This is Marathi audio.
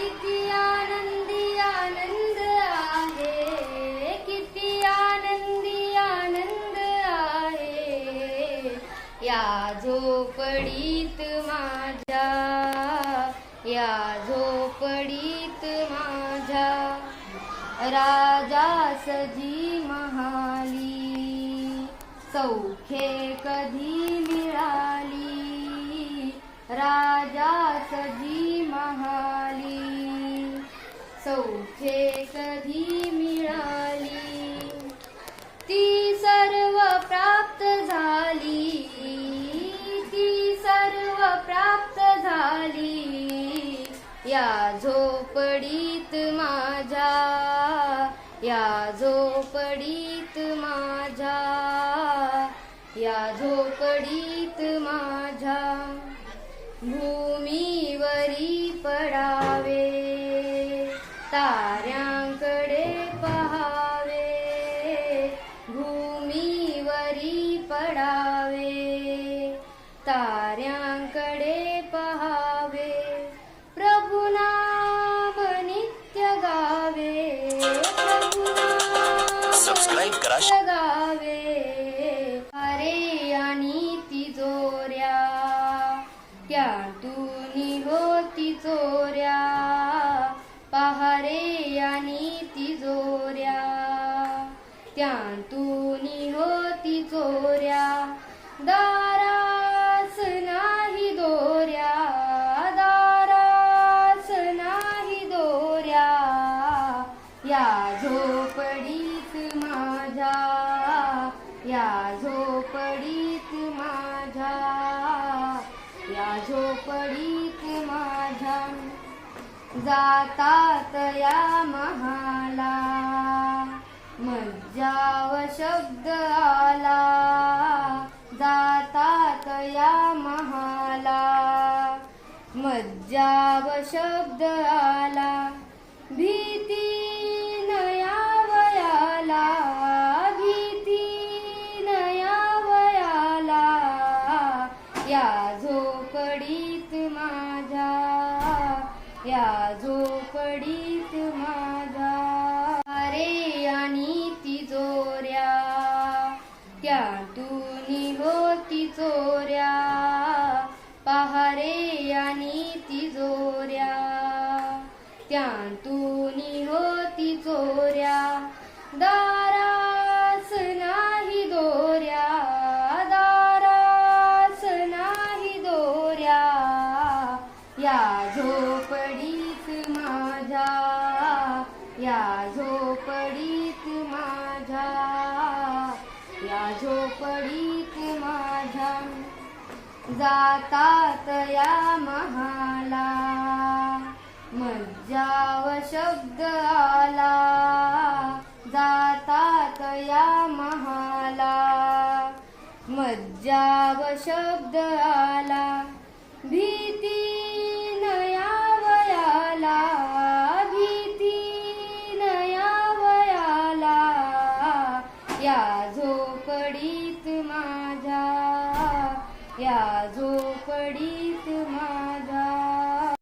किती आनंदी आनंद आहे. किती आनंदी आनंद आहे. या झोपडीत माझ्या या झोपडीत माझ्या. राजा सजी महाली सौखे कधी मिळाली? राजा सजी सौख्ये कधी मिळाली? ती सर्व प्राप्त झाली. ती सर्व प्राप्त झाली. या झोपडीत माझ्या या झोपडीत माझ्या या झोपडीत माझ्या ताऱ्यांकडे पहावे भूमीवरी पडावे. ताऱ्यांकडे पहावे प्रभु नाम नित्य गावे. प्रभु नाम सबस्क्राईब करा. चोऱ्या दारास नाही दोऱ्या. दारास नाही दोऱ्या. या झोपडीत माझ्या. या झोपडीत माझ्या. या झोपडीत माझ्या. जातात या महाला. मज्जाव शब्द आला जातात या महाला. मज्जाव शब्द आला भीती नयावयाला. भीती नयावयाला या झोपडीत माझ्या या झोपडीत त्यातून होती चोऱ्या. दारास नाही दोऱ्या. दारास नाही दोऱ्या. या झोपडीत माझ्या. या झोपडीत माझ्या. या झोपडीत माझ्या. जातात या महाला. मज्जाव शब्द आला जातात या महाला. मज्जाव शब्द आला भीती नयावयाला भीती नया वयाला या झोपडीत माझ्या या झोपडीत